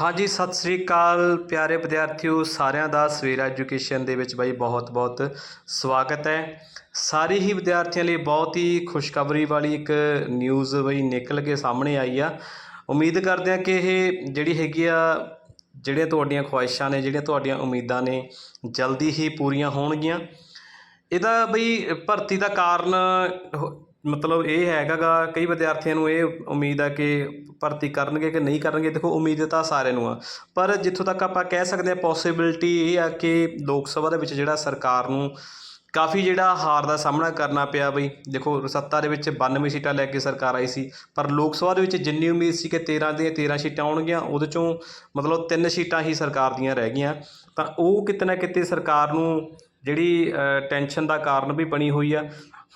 ਹਾਂਜੀ, ਸਤਿ ਸ੍ਰੀ ਅਕਾਲ ਪਿਆਰੇ ਵਿਦਿਆਰਥੀਓ, ਸਾਰਿਆਂ ਦਾ ਸਵੇਰਾ ਐਜੂਕੇਸ਼ਨ ਦੇ ਵਿੱਚ ਬਾਈ ਬਹੁਤ-ਬਹੁਤ ਸਵਾਗਤ ਹੈ। ਸਾਰੇ ਹੀ ਵਿਦਿਆਰਥੀਆਂ ਲਈ ਬਹੁਤ ਹੀ ਖੁਸ਼ਖਬਰੀ ਵਾਲੀ ਇੱਕ ਨਿਊਜ਼ ਬਈ ਨਿਕਲ ਕੇ ਸਾਹਮਣੇ ਆਈ ਆ। ਉਮੀਦ ਕਰਦੇ ਆ ਕਿ ਇਹ ਜਿਹੜੀ ਹੈਗੀ ਆ, ਜਿਹੜੀਆਂ ਤੁਹਾਡੀਆਂ ਖੁਆਇਸ਼ਾਂ ਨੇ, ਜਿਹੜੀਆਂ ਤੁਹਾਡੀਆਂ ਉਮੀਦਾਂ ਨੇ, ਜਲਦੀ ਹੀ ਪੂਰੀਆਂ ਹੋਣਗੀਆਂ। ਇਹਦਾ ਬਈ ਭਰਤੀ ਦਾ ਕਾਰਨ ਮਤਲਬ ਇਹ ਹੈਗਾ ਗਾ ਕਈ ਵਿਦਿਆਰਥੀਆਂ ਨੂੰ ਇਹ ਉਮੀਦ ਆ ਕਿ ਭਰਤੀ ਕਰਨਗੇ ਕਿ ਨਹੀਂ ਕਰਨਗੇ, ਦੇਖੋ ਉਮੀਦ ਤਾਂ ਸਾਰਿਆਂ ਨੂੰ ਆ। ਪਰ ਜਿੱਥੋਂ ਤੱਕ ਆਪਾਂ ਕਹਿ ਸਕਦੇ ਹਾਂ ਪੋਸਿਬਿਲਿਟੀ ਇਹ ਆ ਕਿ ਲੋਕ ਸਭਾ ਦੇ ਵਿੱਚ ਜਿਹੜਾ ਸਰਕਾਰ ਨੂੰ ਕਾਫੀ ਜਿਹੜਾ ਹਾਰ ਦਾ ਸਾਹਮਣਾ ਕਰਨਾ ਪਿਆ ਬਈ। ਦੇਖੋ ਸੱਤਾ ਦੇ ਵਿੱਚ 92 ਸੀਟਾਂ ਲੈ ਕੇ ਸਰਕਾਰ ਆਈ ਸੀ, ਪਰ ਲੋਕ ਸਭਾ ਦੇ ਵਿੱਚ ਜਿੰਨੀ ਉਮੀਦ ਸੀ ਕਿ 13 ਦੀਆਂ 13 ਸੀਟਾਂ ਆਉਣਗੀਆਂ, ਉਹਦੇ ਚੋਂ ਮਤਲਬ ਤਿੰਨ ਸੀਟਾਂ ਹੀ ਸਰਕਾਰ ਦੀਆਂ ਰਹਿ ਗਈਆਂ। ਤਾਂ ਉਹ ਕਿਤੇ ਨਾ ਕਿਤੇ ਸਰਕਾਰ ਨੂੰ ਜਿਹੜੀ ਟੈਨਸ਼ਨ ਦਾ ਕਾਰਨ ਵੀ ਬਣੀ ਹੋਈ ਆ।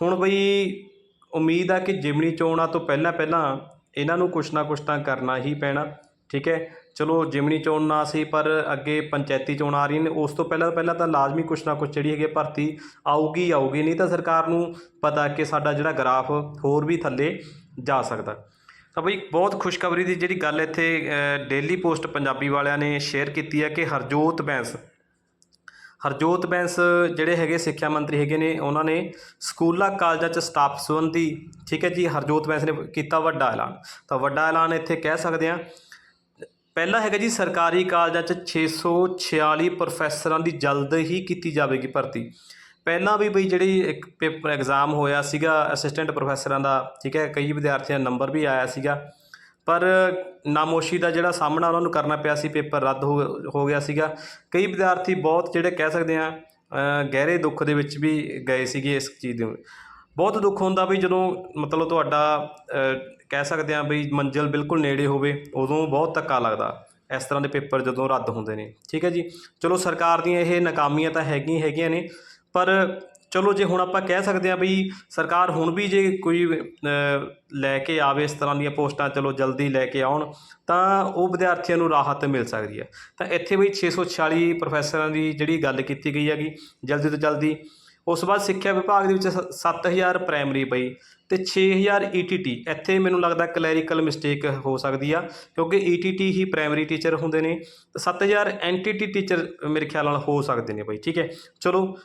ਹੁਣ ਬਈ ਉਮੀਦ ਆ ਕਿ ਜਿਮਣੀ ਚੋਣਾਂ ਤੋਂ ਪਹਿਲਾਂ ਪਹਿਲਾਂ ਇਹਨਾਂ ਨੂੰ ਕੁਛ ਨਾ ਕੁਛ ਤਾਂ ਕਰਨਾ ਹੀ ਪੈਣਾ, ਠੀਕ ਹੈ? ਚਲੋ ਜਿਮਣੀ ਚੋਣ ਨਾ ਸੀ, ਪਰ ਅੱਗੇ ਪੰਚਾਇਤੀ ਚੋਣ ਆ ਰਹੀਆਂ ਨੇ, ਉਸ ਤੋਂ ਪਹਿਲਾਂ ਪਹਿਲਾਂ ਤਾਂ ਲਾਜ਼ਮੀ ਕੁਛ ਨਾ ਕੁਛ ਜਿਹੜੀ ਹੈਗੀ ਭਰਤੀ ਆਊਗੀ ਆਊਗੀ, ਨਹੀਂ ਤਾਂ ਸਰਕਾਰ ਨੂੰ ਪਤਾ ਕਿ ਸਾਡਾ ਜਿਹੜਾ ਗ੍ਰਾਫ ਹੋਰ ਵੀ ਥੱਲੇ ਜਾ ਸਕਦਾ। ਤਾਂ ਬਈ ਬਹੁਤ ਖੁਸ਼ਖਬਰੀ ਦੀ ਜਿਹੜੀ ਗੱਲ ਇੱਥੇ ਡੇਲੀ ਪੋਸਟ ਪੰਜਾਬੀ ਵਾਲਿਆਂ ਨੇ ਸ਼ੇਅਰ ਕੀਤੀ ਹੈ ਕਿ ਹਰਜੋਤ ਬੈਂਸ ਹਰਜੋਤ ਬੈਂਸ ਜਿਹੜੇ ਹੈਗੇ ਸਿੱਖਿਆ ਮੰਤਰੀ ਹੈਗੇ ਨੇ, ਉਹਨਾਂ ਨੇ ਸਕੂਲਾਂ, ਕਾਲਜਾਂ 'ਚ ਸਟਾਫ ਸੰਬੰਧੀ, ਠੀਕ ਹੈ ਜੀ, ਹਰਜੋਤ ਬੈਂਸ ਨੇ ਕੀਤਾ ਵੱਡਾ ਐਲਾਨ। ਤਾਂ ਵੱਡਾ ਐਲਾਨ ਇੱਥੇ ਕਹਿ ਸਕਦੇ ਹਾਂ, ਪਹਿਲਾ ਹੈਗਾ ਜੀ ਸਰਕਾਰੀ ਕਾਲਜਾਂ 'ਚ 646 ਪ੍ਰੋਫੈਸਰਾਂ ਦੀ ਜਲਦ ਹੀ ਕੀਤੀ ਜਾਵੇਗੀ ਭਰਤੀ। ਪਹਿਲਾਂ ਵੀ ਬਈ ਜਿਹੜੀ ਇੱਕ ਪੇਪਰ ਐਗਜ਼ਾਮ ਹੋਇਆ ਸੀਗਾ ਅਸਿਸਟੈਂਟ ਪ੍ਰੋਫੈਸਰਾਂ ਦਾ, ਠੀਕ ਹੈ, ਕਈ ਵਿਦਿਆਰਥੀਆਂ ਦਾ ਨੰਬਰ ਵੀ ਆਇਆ ਸੀਗਾ। ਪਰ ਨਾਮੋਸ਼ੀ ਦਾ ਜਿਹੜਾ ਸਾਹਮਣਾ ਉਹਨਾਂ ਨੂੰ ਕਰਨਾ ਪਿਆ ਸੀ, ਪੇਪਰ ਰੱਦ ਹੋ ਹੋ ਗਿਆ ਸੀਗਾ। ਕਈ ਵਿਦਿਆਰਥੀ ਬਹੁਤ ਜਿਹੜੇ ਕਹਿ ਸਕਦੇ ਆ ਗਹਿਰੇ ਦੁੱਖ ਦੇ ਵਿੱਚ ਵੀ ਗਏ ਸੀਗੇ ਇਸ ਚੀਜ਼ ਦੇ ਬਹੁਤ ਦੁੱਖ ਹੁੰਦਾ ਵੀ ਜਦੋਂ ਮਤਲਬ ਤੁਹਾਡਾ ਕਹਿ ਸਕਦੇ ਆ ਵੀ ਮੰਜ਼ਿਲ ਬਿਲਕੁਲ ਨੇੜੇ ਹੋਵੇ, ਉਦੋਂ ਬਹੁਤ ਧੱਕਾ ਲੱਗਦਾ, ਇਸ ਤਰ੍ਹਾਂ ਦੇ ਪੇਪਰ ਜਦੋਂ ਰੱਦ ਹੁੰਦੇ ਨੇ। ਠੀਕ ਹੈ ਜੀ। ਚਲੋ ਸਰਕਾਰ ਦੀਆਂ ਇਹ ਨਾਕਾਮੀਆਂ ਤਾਂ ਹੈਗੀਆਂ ਹੈਗੀਆਂ ਨੇ, ਪਰ ਚਲੋ ਜੇ ਹੁਣ ਆਪਾਂ ਕਹਿ ਸਕਦੇ ਆ ਵੀ ਸਰਕਾਰ ਹੁਣ ਵੀ ਜੇ ਕੋਈ ਲੈ ਕੇ ਆਵੇ ਇਸ ਤਰ੍ਹਾਂ ਦੀਆਂ ਪੋਸਟਾਂ, ਚਲੋ ਜਲਦੀ ਲੈ ਕੇ ਆਉਣ, ਤਾਂ ਉਹ ਵਿਦਿਆਰਥੀਆਂ ਨੂੰ ਰਾਹਤ ਮਿਲ ਸਕਦੀ ਹੈ। ਤਾਂ ਇੱਥੇ ਵੀ 646 ਪ੍ਰੋਫੈਸਰਾਂ ਦੀ ਜਿਹੜੀ ਗੱਲ ਕੀਤੀ ਗਈ ਹੈਗੀ, ਜਲਦੀ ਤੋਂ ਜਲਦੀ ਉਸ ਤੋਂ ਬਾਅਦ ਸਿੱਖਿਆ ਵਿਭਾਗ ਦੇ ਵਿੱਚ ਸ- 7000 ਪ੍ਰਾਇਮਰੀ ਪਈ ਤੇ 6000 ETT ਇੱਥੇ ਮੈਨੂੰ ਲੱਗਦਾ ਕਲੈਰੀਕਲ ਮਿਸਟੇਕ ਹੋ ਸਕਦੀ ਆ, ਕਿਉਂਕਿ ETT ਹੀ ਪ੍ਰਾਇਮਰੀ ਟੀਚਰ ਹੁੰਦੇ ਨੇ। ਤੇ 7000 ਐਨਟੀਟੀ ਟੀਚਰ ਮੇਰੇ ਖਿਆਲ ਨਾਲ ਹੋ ਸਕਦੇ ਨੇ ਬਈ, ਠੀਕ ਹੈ? ਚਲੋ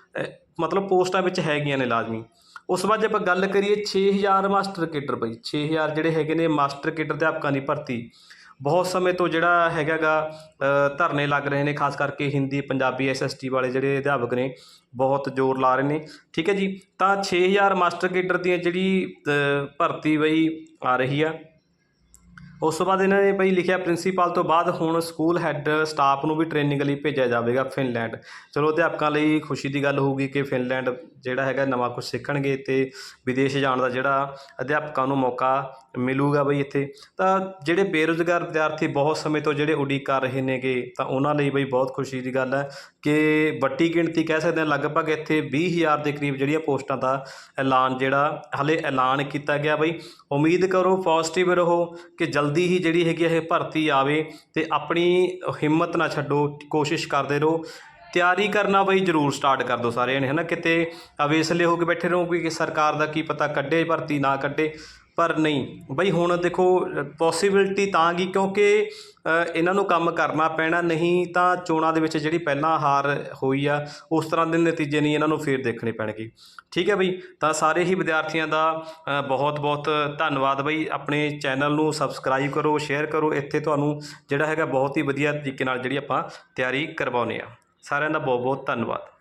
ਮਤਲਬ ਪੋਸਟਾਂ ਵਿੱਚ ਹੈਗੀਆਂ ਨੇ ਲਾਜ਼ਮੀ। ਉਸ ਤੋਂ ਬਾਅਦ ਜੇ ਆਪਾਂ ਗੱਲ ਕਰੀਏ 6000 ਮਾਸਟਰ ਕੇਡਰ ਬਈ 6000 ਜਿਹੜੇ ਹੈਗੇ ਨੇ ਮਾਸਟਰ ਕੇਡਰ ਅਧਿਆਪਕਾਂ ਦੀ ਭਰਤੀ। ਬਹੁਤ ਸਮੇਂ ਤੋਂ ਜਿਹੜਾ ਹੈਗਾਗਾ ਧਰਨੇ ਲੱਗ ਰਹੇ ਨੇ, ਖਾਸ ਕਰਕੇ ਹਿੰਦੀ, ਪੰਜਾਬੀ ਐਸਐਸਟੀ ਵਾਲੇ ਜਿਹੜੇ ਅਧਿਆਪਕ ਨੇ, ਬਹੁਤ ਜ਼ੋਰ ਲਾ ਰਹੇ ਨੇ। ਠੀਕ ਹੈ ਜੀ? ਤਾਂ 6000 ਮਾਸਟਰ ਕੇਡਰ ਦੀਆਂ ਜਿਹੜੀ ਭਰਤੀ ਬਈ ਆ ਰਹੀ ਆ। ਉਸ ਤੋਂ ਬਾਅਦ ਇਹਨਾਂ ਨੇ ਬਈ ਲਿਖਿਆ, ਪ੍ਰਿੰਸੀਪਲ ਤੋਂ ਬਾਅਦ ਹੁਣ ਸਕੂਲ ਹੈੱਡ ਸਟਾਫ ਨੂੰ ਵੀ ਟ੍ਰੇਨਿੰਗ ਲਈ ਭੇਜਿਆ ਜਾਵੇਗਾ ਫਿਨਲੈਂਡ। ਚਲੋ, ਅਧਿਆਪਕਾਂ ਲਈ ਖੁਸ਼ੀ ਦੀ ਗੱਲ ਹੋਊਗੀ ਕਿ ਫਿਨਲੈਂਡ ਜਿਹੜਾ ਹੈਗਾ, ਨਵਾਂ ਕੁਝ ਸਿੱਖਣਗੇ ਤੇ ਵਿਦੇਸ਼ ਜਾਣ ਦਾ ਜਿਹੜਾ ਅਧਿਆਪਕਾਂ ਨੂੰ ਮੌਕਾ ਮਿਲੂਗਾ ਬਈ ਇੱਥੇ। ਤਾਂ ਜਿਹੜੇ ਬੇਰੁਜ਼ਗਾਰ ਵਿਦਿਆਰਥੀ ਬਹੁਤ ਸਮੇਂ ਤੋਂ ਜਿਹੜੇ ਉਡੀਕ ਕਰ ਰਹੇ ਨੇਗੇ ਤਾਂ ਉਹਨਾਂ ਲਈ ਬਈ ਬਹੁਤ ਖੁਸ਼ੀ ਦੀ ਗੱਲ ਹੈ ਕਿ ਵੱਡੀ ਗਿਣਤੀ ਕਹਿ ਸਕਦੇ ਹਾਂ ਲਗਭਗ ਇੱਥੇ 20000 ਦੇ ਕਰੀਬ ਜਿਹੜੀਆਂ ਪੋਸਟਾਂ ਦਾ ਐਲਾਨ ਜਿਹੜਾ ਹਲੇ ਐਲਾਨ ਕੀਤਾ ਗਿਆ ਬਈ। ਉਮੀਦ ਕਰੋ ਪੋਜ਼ਿਟਿਵ ਰਹੋ ਕਿ ਜਲਦੀ ਹੀ ਜਿਹੜੀ ਹੈਗੀ ਇਹ ਭਰਤੀ ਆਵੇ ਤੇ ਆਪਣੀ ਹਿੰਮਤ ਨਾ ਛੱਡੋ, ਕੋਸ਼ਿਸ਼ ਕਰਦੇ ਰਹੋ। ਤਿਆਰੀ ਕਰਨਾ ਬਈ ਜਰੂਰ ਸਟਾਰਟ ਕਰ ਦਿਓ ਸਾਰਿਆਂ ਨੇ, ਹਨਾ? ਕਿਤੇ ਅਵੇਸਲੇ ਹੋ ਕੇ ਬੈਠੇ ਰਹੋ ਕਿ ਸਰਕਾਰ ਦਾ ਕੀ ਪਤਾ ਕੱਢੇ, ਭਰਤੀ ਨਾ ਕੱਢੇ। ਪਰ ਨਹੀਂ। ਬਈ ਹੁਣ ਦੇਖੋ ਪੋਸੀਬਿਲਟੀ ਤਾਂ ਗਈ ਕਿਉਂਕਿ ਇਹਨਾਂ ਨੂੰ ਕੰਮ ਕਰਨਾ ਪੈਣਾ, ਨਹੀਂ ਤਾਂ ਚੋਣਾਂ ਦੇ ਵਿੱਚ ਜਿਹੜੀ ਪਹਿਲਾਂ ਹਾਰ ਹੋਈ ਆ, ਉਸ ਤਰ੍ਹਾਂ ਦੇ ਨਤੀਜੇ ਨਹੀਂ ਇਹਨਾਂ ਨੂੰ ਫੇਰ ਦੇਖਣੇ ਪੈਣਗੇ। ਠੀਕ ਹੈ ਬਈ? ਤਾਂ ਸਾਰੇ ਹੀ ਵਿਦਿਆਰਥੀਆਂ ਦਾ ਬਹੁਤ ਬਹੁਤ ਧੰਨਵਾਦ ਬਈ। ਆਪਣੇ ਚੈਨਲ ਨੂੰ ਸਬਸਕ੍ਰਾਈਬ ਕਰੋ ਸ਼ੇਅਰ ਕਰੋ। ਇੱਥੇ ਤੁਹਾਨੂੰ ਜਿਹੜਾ ਹੈਗਾ ਬਹੁਤ ਹੀ ਵਧੀਆ ਤਰੀਕੇ ਨਾਲ ਜਿਹੜੀ ਆਪਾਂ ਤਿਆਰੀ ਕਰਵਾਉਂਦੇ ਆ ਸਾਰਿਆਂ ਦਾ ਬਹੁਤ ਬਹੁਤ ਧੰਨਵਾਦ।